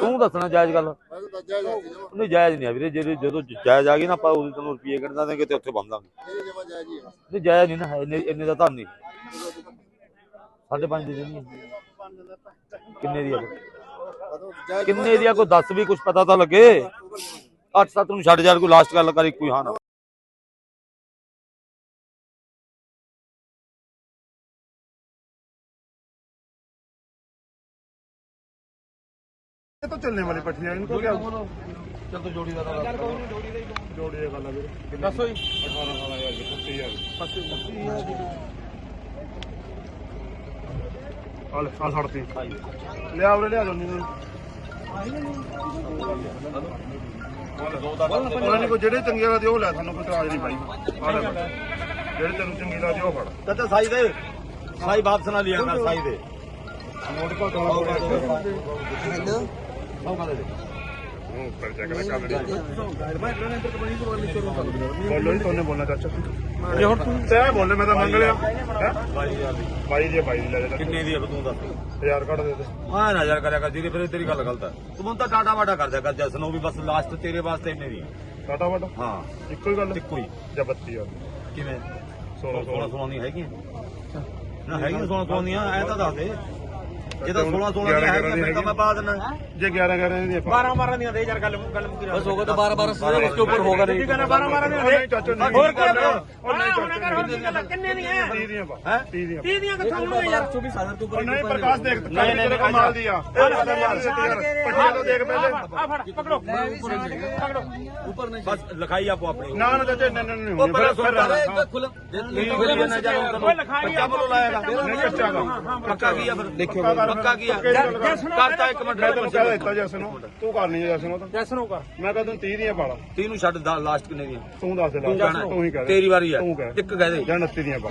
ਤੂੰ ਦੱਸਣਾ ਜਾਇਜ਼ ਗੱਲ। ਨਹੀਂ ਜਾਇਜ਼ ਨਹੀਂ ਆ ਵੀਰੇ ਜਦੋਂ ਜਦੋਂ ਜਾਇਜ਼ ਆ ਗਈ ਨਾ ਆਪਾਂ ਉਦੋਂ ਤੈਨੂੰ ਰੁਪਏ ਗਿਣ ਦਾਂਗੇ ਤੇ ਉੱਥੇ ਬੰਦ ਦਾਂਗੇ ਜਾਇਜ਼ ਹੀ ਨਹੀਂ, ਜਾਇਜ਼ ਨਹੀਂ ਨਾ, ਇੰਨੇ ਇੰਨੇ ਦਾ ਤਾਂ ਨਹੀਂ। ਸਾਢੇ ਪੰਜ ਦੇ ਦੇਣੀ ਕਿੰਨੇ ਦੀ ਆ? ਕਿੰਨੇ ਦੀ ਆ? ਕੋਈ ਦੱਸ ਵੀ ਕੁਝ ਪਤਾ ਤਾਂ ਲੱਗੇ। 8-7 ਨੂੰ ਛੱਡ ਜਾਣ ਕੋਈ ਲਾਸਟ ਗੱਲ ਕਰੀ ਕੋਈ ਹਾਂ ਨਾ ਇਹ ਤਾਂ ਚੱਲਣੇ ਵਾਲੀ ਪੱਠੀ ਆ ਇਨਕੋ ਕਿਆ ਚਲ ਤੂੰ ਜੋੜੀ ਦਾ ਗੱਲ ਜੋੜੀ ਦਾ ਗੱਲ ਆ ਵੀਰੇ। ਦੱਸੋ ਜੀ। 18 ਸਾਲ ਯਾਰ 30000 30000 ਆਲ ਆ ਸੜਤੀ। ਲਿਆ ਉਰੇ ਲਿਆ ਦੋਨੀ ਨੂੰ। ਉਹਨਾਂ ਨੇ ਕੋ ਜਿਹੜੇ ਚੰਗੇ ਲੱਗਦੇ ਉਹ ਲੈ ਤੁਹਾਨੂੰ ਕੋਈ ਤਰਾਜ ਨਹੀਂ ਪਾਈ ਜਿਹੜੇ ਤੈਨੂੰ ਚੰਗੇ ਲੱਗਦੇ ਉਹ ਫੜ। ਤਾਂ ਤਾਂ ਸਾਈ ਦੇ। ਸਾਈ ਵਾਪਸ ਨਾਲ ਲਿਆ ਨਾ ਸਾਈ ਦੇ। ਨੋਟ ਪਾ ਦੋ ਬੋਲੋ ਨਹੀਂ ਤੋਨੇ ਬੋਲਣਾ ਚਾਚਾ ਜੇ ਹੁਣ ਤੂੰ ਤੈ ਬੋਲੇ ਮੈਂ ਤਾਂ ਮੰਗ ਲਿਆ। ਹੈ? ਬਾਈ ਦੀ ਬਾਈ ਦੀ ਲੈ ਜਾ। ਕਿੰਨੇ ਦੀ ਆ ਤੂੰ ਦੱਸ। ਹਜ਼ਾਰ ਕੱਢ ਦੇ ਦੇ ਹਾਂ ਨਾ ਯਾਰ ਕਰਿਆ ਕਰ ਜੀ ਫਿਰ ਤੇਰੀ ਗੱਲ ਗਲਤ ਹੈ ਤੂੰ ਮੈਨੂੰ ਤਾਂ ਟਾਟਾ ਵਾਟਾ ਕਰ ਦਿਆ ਕਰ ਜੈਸਨ ਉਹ ਵੀ ਬਸ ਲਾਸਟ ਤੇਰੇ ਵਾਸਤੇ ਇੰਨੇ ਦੀ ਆ। ਟਾਟਾ ਵਾਟਾ? ਹਾਂ। ਇੱਕੋ ਹੀ ਗੱਲ? ਇੱਕੋ ਹੀ। ਜਾਂ 32 ਹਜ਼ਾਰ ਕਿਵੇਂ? 16 16 16 16 ਦੀਆਂ ਹੈਗੀਆਂ? ਨਾ ਹੈਗੀਆਂ 16 16 ਦੀਆਂ ਐ ਤਾਂ ਦੱਸ ਦੇ। ਜੇ ਤਾਂ 16 16 ਦੀਆਂ ਹੈਗੀਆਂ ਫਿਰ ਤਾਂ ਮੈਂ ਪਾ ਦਿੰਦਾ। ਜੇ 11 11 ਦੀਆਂ ਪਾ 12 12 ਦੀਆਂ ਦੇ ਯਾਰ ਗੱਲ ਗੱਲ ਮੁੱਕੀ ਬਸ ਹੋਗਾ ਤਾਂ 12 12 ਸਾਰੇ ਉਸਕੇ ਉੱਪਰ ਹੋਗਾ ਨਹੀਂ। ਠੀਕ ਹੈ 12 12 ਦੀਆਂ ਦੇ। ਚਾਚੋ ਨਹੀਂ ਹੋਰ ਕੀ ਉਹ ਨਹੀਂ ਚਾਚੋ ਕਿੰਨੇ ਦੀਆਂ? ਹੈ 30 ਦੀਆਂ ਪਾ 30 ਦੀਆਂ। 30 ਦੀਆਂ ਕਿੱਥੋਂ ਹੋਣਗੇ ਯਾਰ? 24000 ਤੋਂ ਉੱਪਰ ਨਹੀਂ ਪ੍ਰਕਾਸ਼ ਦੇਖ ਨਹੀਂ ਨਹੀਂ ਕਮਾਲ ਦੀ ਆ। ਪੱਠੇ ਤੋਂ ਦੇਖ ਪਹਿਲੇ ਆ ਫੜ ਪਕੜੋ। ਪਕੜੋ। ਉੱਪਰ ਨਹੀਂ ਬਸ ਲਿਖਾਈ ਆਪੋ ਆਪਣੀ ਨਾ ਨਾ ਚਾਚੋ ਨਹੀਂ ਨਹੀਂ ਉਹ ਪਰ ਸੁਣ ਖੁੱਲ ਜੇ ਲਿਖਾਈ ਆਪੋ ਲਾਏਗਾ ਕੱਚਾ ਕੀ ਆ ਫਿਰ ਦੇਖਿਓ ਪੱਕਾ ਕੀ ਮੈਂ ਦੀਆਂ ਪਾ ਲਾ। ਨੂੰ ਛੱਡ ਲਾਸਟ ਕਿੰਨੇ ਦੀ ਦੱਸ ਤੇਰੀ ਵਾਰੀ ਆ। ਇੱਕ ਦੀਆਂ ਪਾ।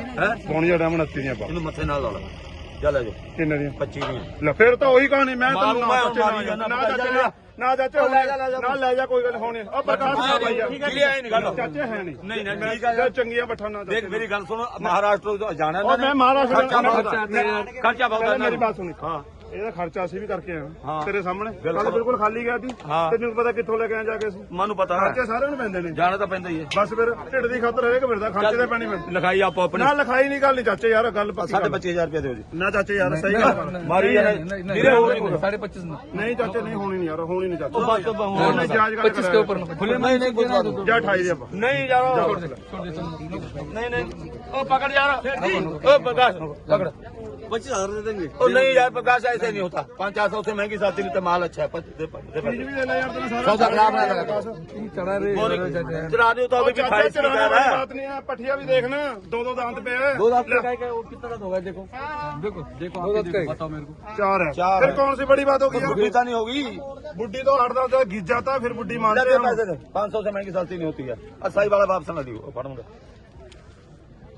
ਦੀਆਂ ਪਾ। ਦੀਆਂ? 25 ਦੀਆਂ। ਲੈ ਫਿਰ ਤਾਂ ਉਹੀ ਕਹਾਣੀ ਮੈਂ ਤੈਨੂੰ ਨਾ ਚੱਲਿਆ ਨਾ ਚਾਚੇ ਨਾ ਲੈ ਜਾ ਕੋਈ ਗੱਲ ਹੋਣੀ। ਆ ਬਰਖਾਸਤ ਨਾ ਭਾਈ ਯਾਰ ਠੀਕ ਹੈ ਗੱਲ? ਚਾਚੇ ਹੈ ਨਹੀਂ। ਨਹੀਂ ਨਹੀਂ ਮੇਰੀ ਗੱਲ ਚੰਗੀਆਂ ਬੱਠਾ ਨਾ ਦੇਖ ਮੇਰੀ ਗੱਲ ਸੁਣ ਮਹਾਰਾਸ਼ਟਰ ਤੋਂ ਜਾਣਾ ਮੈਂ ਮਹਾਰਾਸ਼ਟਰ ਖਰਚਾ ਬਹੁਤ ਖਰਚਾ ਬਹੁਤ ਮੇਰੀ ਬਾਤ ਸੁਣੀ। ਹਾਂ। ਇਹਦਾ ਖਰਚਾ ਅਸੀਂ ਵੀ ਕਰਕੇ ਆਏ ਤੇਰੇ ਸਾਹਮਣੇ। ਕੱਲ ਬਿਲਕੁਲ। ਖਾਲੀ ਗਿਆ ਸੀ। ਤੈਨੂੰ ਪਤਾ ਕਿੱਥੋਂ ਲੈ ਕੇ ਆਏ ਜਾ ਕੇ ਅਸੀਂ? ਮੈਨੂੰ ਪਤਾ। ਖਰਚੇ ਸਾਰਿਆਂ ਨੂੰ ਪੈਂਦੇ ਨੇ। ਜਾਣਾ ਤਾਂ ਪੈਂਦਾ ਹੀ ਹੈ। ਬਸ ਫਿਰ ਢਿੱਡ ਦੀ ਖਾਤਰ ਹਰੇਕ ਮਿਲਦਾ ਖਰਚੇ ਦੇ ਪੈਣੀ ਪੈਂਦੀ ਲਿਖਾਈ ਆਪੋ ਆਪਣੀ। ਨਾ ਲਿਖਾਈ ਨਹੀਂ ਗੱਲ ਨਹੀਂ। ਚਾਚੇ ਯਾਰ ਗੱਲ ਪਾਸੀ ਸਾਡੇ 25000 ਰੁਪਏ ਦਿਓ ਜੀ। ਨਾ ਚਾਚੇ ਯਾਰ ਸਹੀ ਗੱਲ ਮਾਰੀ ਯਾਰ ਵੀਰੇ ਹੋ ਨਹੀਂ 25 ਨਹੀਂ। ਚਾਚੇ ਨਹੀਂ ਹੋਣੀ ਨਹੀਂ ਯਾਰ ਹੋਣੀ ਨਹੀਂ ਚਾਚੇ। ਬਸ ਹੁਣ ਜਾਜ ਕਰ 25 ਕੇ ਉੱਪਰ ਖੁੱਲੇ ਮੈਂ ਨਹੀਂ ਬੁਝਵਾ ਦੂੰ ਜਾ 28 ਦੇ ਆਪਾਂ। ਨਹੀਂ ਯਾਰ ਨਹੀਂ ਨਹੀਂ। ਉਹ ਪਕੜ ਯਾਰ। ਪਕੜ। पच्चीस हजार दे देंगे और नहीं यार प्रकाश ऐसे नहीं होता पाँच चार सौ से महंगी साथी नहीं तो माल अच्छा है चढ़ा रहे तो पठिया भी देखना दो दो दांत पे है दो दांत पे कितना दांत होगा देखो देखो देखो बताओ मेरे को चार है चार फिर कौन सी बड़ी बात होगी बुढ़ीता नहीं होगी बुढ़ी तो आठ दस घिस जाता है फिर बुढ़ी मान जाते पैसे पाँच सौ से महंगी साथी नहीं होती है असाई वाला वापस ना दी पढ़ूंगा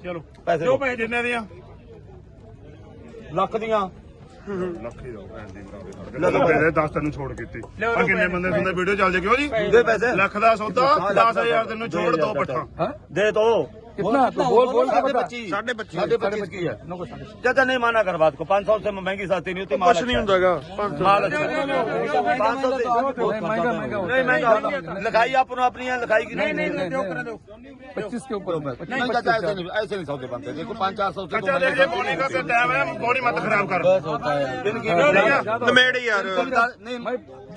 चलो पैसे जो पैसे जिन्ने दिया ਲੱਖ ਦੀਆਂ। ਲੱਖੀ ਦੋ ਐਂਦੀ ਬਰਾਬਰ ਲੈ ਪੈਸੇ 10 ਤੈਨੂੰ ਛੋੜ ਕੀਤੀ। ਆ ਕਿੰਨੇ ਬੰਦੇ ਸੁਣਦੇ ਵੀਡੀਓ ਚੱਲ ਜੇ ਕਿਉਂ ਜੀ? ਦੇ ਪੈਸੇ। ਲੱਖ ਦਾ ਸੌਦਾ 10000 ਤੈਨੂੰ ਛੋੜ ਦੋ ਪੱਠਾ। ਦੇ ਦੋ। कितना तो बोल बोल के बता साढ़े पच्चीस साढ़े पच्चीस की है चाचा नहीं माना कर बात को पाँच सौ से महंगी साथी नहीं होती कुछ नहीं होगा माल पाँच सौ से नहीं महंगा लिखाई आप अपनी लिखाई की नहीं पच्चीस के ऊपर नहीं चाचा ऐसे नहीं ऐसे नहीं सौदे बनते देखो पाँच चार सौ टाइम है बॉडी मत खराब कर नमेड़ यार नहीं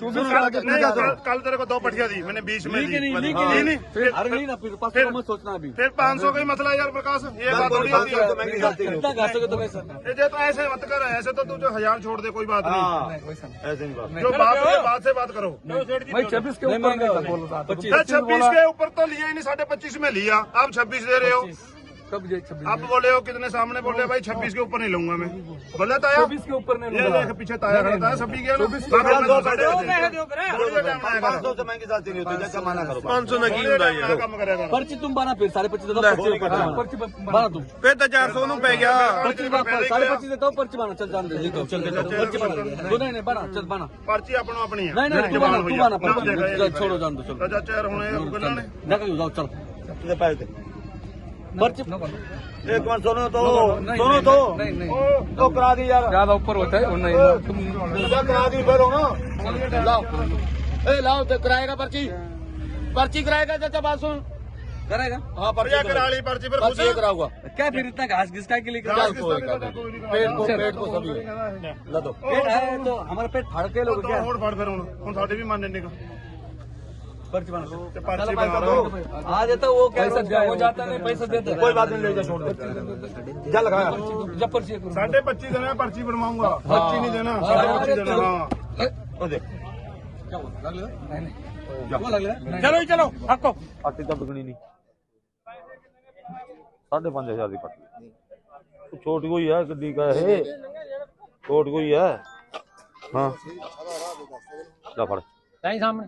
नहीं कल तेरे को दो पठिया दी मैंने बीस में दी नहीं नहीं फिर अरे नहीं ना फिर पाँच सौ मत सोचना अभी फिर पाँच सौ का ही मसला है यार प्रकाश ये बात थोड़ी होती है महंगी साथी नहीं कितना होती घासोगे तो कैसा ये जे तो ऐसे मत कर ऐसे तो तू जो हजार छोड़ दे कोई बात नहीं हाँ वैसा ऐसे नहीं बात जो बात है बात से बात करो मैं छब्बीस के ऊपर नहीं था बोल रहा था छब्बीस के ऊपर तो लिया ही नहीं साढ़े पच्चीस में लिया आप छब्बीस दे रहे हो कब जे छब्बीस आप बोले हो कितने सामने बोले भाई छब्बीस के ऊपर नहीं लूंगा मैं गलत आया छब्बीस के ऊपर नहीं लूंगा ये पीछे ताया खड़ा था सभी गया पाँच सौ नकी पर्ची तुम बना फिर साढ़े पच्चीस पर्ची बना तुम फिर तो चार सौ पै गया पर्ची साढ़े पच्चीस देता हूँ पर्ची बना चल जान दे पर्ची बना दो नहीं नहीं बना चल बना पर्ची अपना अपनी है नहीं नहीं तू बना तू बना छोड़ो जान दो चलो चाचा यार होने ना कहीं जाओ चल पर्ची एक मिनट सुनो तो सुनो तो तो करा दी यार ज्यादा ऊपर होता है नहीं करा दी फिर ना लाओ ए लाओ तो कराएगा पर्ची पर्ची कराएगा चाचा बात सुन कराएगा हाँ पर्ची करा ली पर्ची पर पर्ची कराऊंगा क्या फिर इतना घास घिसका के लिए क्या पेट को पेट को सभी ला दो पेट है तो हमारा पेट फाड़ के लोग क्या फाड़ फिर उन्होंने साढ़े भी मान लेने का पर्ची बना आज येता वो कैसा वो जाता नहीं पैसा देता कोई बात नहीं ले जा छोड़ दे जा लगाया जब पर्ची साढ़े पच्चीस देना पर्ची बनवाऊंगा पर्ची नहीं देना साढ़े पच्चीस देना देख क्या बोला लगले चलो चलो आपको आती तब बिगड़ी नहीं साढ़े पाँच हजार की पट्टी छोटी कोई है गड्डी का है छोट कोई है हाँ ला फड़ सामने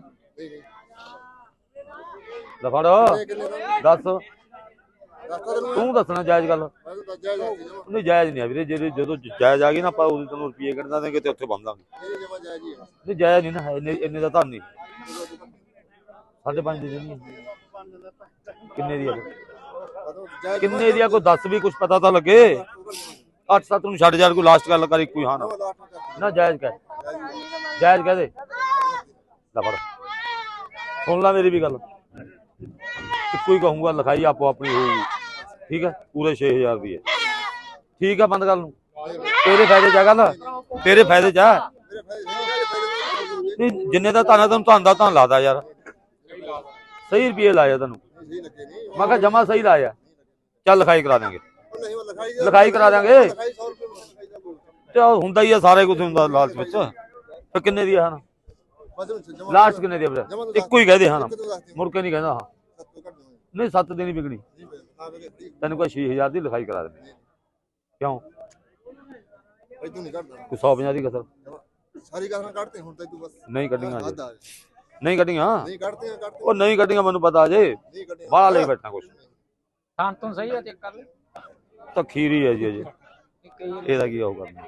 ਲੈ ਫੜ। ਦੱਸ। ਤੂੰ ਦੱਸਣਾ ਜਾਇਜ਼ ਗੱਲ। ਨਹੀਂ ਜਾਇਜ਼ ਨਹੀਂ ਆ ਵੀਰੇ ਜਿਹੜੇ ਜਦੋਂ ਜਾਇਜ਼ ਆ ਗਈ ਨਾ ਆਪਾਂ ਉਦੋਂ ਤੈਨੂੰ ਰੁਪਏ ਕੱਢ ਦਾਂਗੇ ਤੇ ਉੱਥੇ ਬੰਦ ਨਹੀਂ, ਜਾਇਜ਼ ਨਹੀਂ ਨਾ, ਇੰਨੇ ਦਾ ਤਾਂ ਨਹੀਂ। ਸਾਢੇ ਪੰਜ ਦੀ ਦੇਣੀ ਕਿੰਨੇ ਦੀ ਆ? ਕਿੰਨੇ ਦੀ ਆ? ਕੋਈ ਦੱਸ ਵੀ ਕੁਝ ਪਤਾ ਤਾਂ ਲੱਗੇ। 8-7 ਨੂੰ ਛੱਡ ਜਾ, ਕੋਈ ਲਾਸਟ ਗੱਲ ਕਰੀ ਕੋਈ ਹਾਂ ਨਾ, ਜਾਇਜ਼ ਕਹਿ। ਜਾਇਜ਼ ਕਹਿ ਦੇ। ਲੈ ਸੁਣ ਲੈ ਮੇਰੀ ਵੀ ਗੱਲ। ਇੱਕੋ ਹੀ ਕਹੂੰਗਾ, ਲਿਖਾਈ ਆਪੋ ਆਪਣੀ ਹੋਊਗੀ। ਠੀਕ ਹੈ? ਪੂਰੇ 6000 ਦੀ ਹੈ। ਠੀਕ ਹੈ ਬੰਦ ਕਰ ਨੂੰ ਤੇਰੇ ਫਾਇਦੇ ਚ ਗੱਲ? ਤੇਰੇ ਫਾਇਦੇ ਚ ਨਹੀਂ, ਜਿੰਨੇ ਦਾ ਤਾਨਾ ਤੈਨੂੰ ਧੰਦਾ ਤਾਂ ਲਾਦਾ ਯਾਰ। ਸਹੀ ਰੁਪਏ ਲਾਇਆ ਤੈਨੂੰ। ਮੈਂ ਕਿਹਾ ਜਮਾ ਸਹੀ ਲਾਇਆ। ਚੱਲ ਲਿਖਾਈ ਕਰਾ ਦਾਂਗੇ। ਲਿਖਾਈ ਕਰਾ ਦਾਂਗੇ। ਤੇ ਹੁੰਦਾ ਹੀ ਆ, ਸਾਰੇ ਕੁਝ ਹੁੰਦਾ ਲਾਸਟ ਵਿੱਚ। ਤੇ ਕਿੰਨੇ ਦੀ ਆ ਹਨ ਲਾਸਟ ਕਿੰਨੇ ਦੀ ਵੀਰੇ ਇੱਕੋ ਹੀ ਕਹਦੇ ਦੇ। ਮੁੜ ਕੇ ਨਹੀਂ ਕਹਿੰਦਾ ਹਾਂ। ਸੱਤੋਂ ਨਹੀਂ। 7 ਦਿਨ ਹੀ ਵਿਕਣੀ। ਨਹੀਂ ਬਈ ਆ ਵੇ ਦੀ ਤੈਨੂੰ ਕੋਈ 6000 ਦੀ ਲਿਖਾਈ ਕਰਾ ਦੇ ਕਿਉਂ? ਤੂੰ ਨਹੀਂ ਕੱਢਦਾ ਕੋਈ 150 ਦੀ ਕਸਰ? ਜਮਾਂ। ਸਾਰੀ ਗਾਲਾਂ ਕੱਢਤੇ ਹੁਣ ਤਾਂ ਤੂੰ ਬਸ ਨਹੀਂ ਕੱਢੀਆਂ ਨਹੀਂ ਕੱਢੀਆਂ? ਨਹੀਂ ਕੱਢਤੇ ਆ ਕੱਢਤੇ ਉਹ ਨਹੀਂ ਕੱਢੀਆਂ ਮੈਨੂੰ ਪਤਾ ਕੱਢੇ ਬਾਹਲਾ ਲਈ ਬੈਠਾ ਕੁਛ। ਥਾਂ ਤੋਂ ਸਹੀ ਹੈ ਚੈੱਕ ਕਰ ਲੈ। ਤਾਂ ਖੀਰੀ ਹੈ ਜੀ ਅਜੇ ਇਹਦਾ ਕੀ ਆਉ ਕਰਨਾ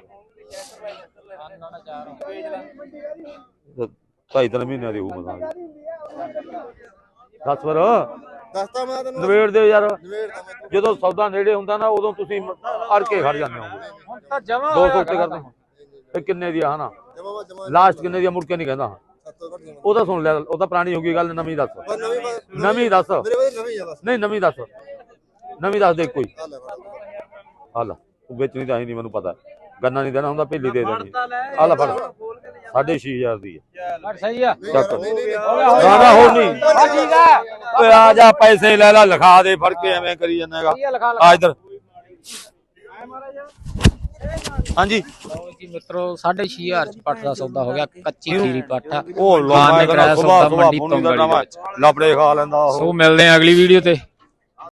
ਢਾਈ ਤਿੰਨ ਮਹੀਨਿਆਂ ਦੀ ਹੋਊ ਮਸਾਂ ਦੱਸ ਫਿਰ ਦੱਸਤਾ ਮੈਂ ਤੈਨੂੰ। ਨਵੇੜ ਦਿਓ ਯਾਰ। ਜਦੋਂ ਸੌਦਾ ਨੇੜੇ ਹੁੰਦਾ ਨਾ ਉਦੋਂ ਤੁਸੀਂ ਅੜ ਕੇ ਖੜ ਜਾਂਦੇ ਹੋ ਹੁਣ ਤਾਂ ਜਮਾ 200 ਉੱਤੇ ਕਰਦੇ ਹੋ ਤੇ ਕਿੰਨੇ ਦੀ ਆ ਹਨਾ? ਲਾਸਟ ਕਿੰਨੇ ਦੀ ਮੁੜ ਕੇ ਨਹੀਂ ਕਹਿੰਦਾ। ਉਹ ਤਾਂ ਸੁਣ ਲਿਆ ਉਹ ਤਾਂ ਪੁਰਾਣੀ ਹੋ ਗਈ ਗੱਲ ਨਵੀਂ ਦੱਸ। ਨਵੀਂ ਦੱਸ। ਨਹੀਂ ਨਵੀਂ ਦੱਸ। ਨਵੀਂ ਦੱਸ ਦੇ ਕੋਈ। ਲੈ ਹਾਲ ਤੂੰ ਵੇਚਣੀ ਤਾਂ ਹੀ ਨਹੀਂ ਮੈਨੂੰ ਪਤਾ ਗੰਨਾ ਨਹੀਂ ਦੇਣਾ ਹੁੰਦਾ ਭੇਲੀ ਦੇ ਦੇਣੀ। ਆ ਲੈ ਫੜ। ਸਾਢੇ ਛੇ ਹਜ਼ਾਰ ਦੀ ਹੈ। ਬਸ ਸਹੀ ਆ। ਚੱਕ। ਨਾ ਨਾ ਹੋਰ ਨਹੀਂ। ਠੀਕ ਆ। ਓਏ ਆ ਜਾ ਪੈਸੇ ਲੈ ਲੈ ਲਿਖਾ ਦੇ ਫੜ ਕੇ ਐਵੇਂ ਕਰੀ ਜਾਂਦਾਗਾ ਆ ਇਧਰ। ਹਾਂਜੀ। ਜੀ ਮਿੱਤਰੋ 6500 ਚ ਪੱਟ ਦਾ ਸੌਦਾ ਹੋ ਗਿਆ ਕੱਚੀ ਖੀਰੀ ਪੱਟ ਆ। ਉਹ ਖਾਨ ਨੇ ਲੋਕਾਂ ਕਰਾਇਆ ਸੌਦਾ ਮੰਡੀ ਵਿੱਚ। ਲਪੜੇ ਖਾ ਲੈਂਦਾ ਉਹ। ਸੋ ਮਿਲਦੇ ਆ ਅਗਲੀ ਵੀਡੀਓ ਤੇ।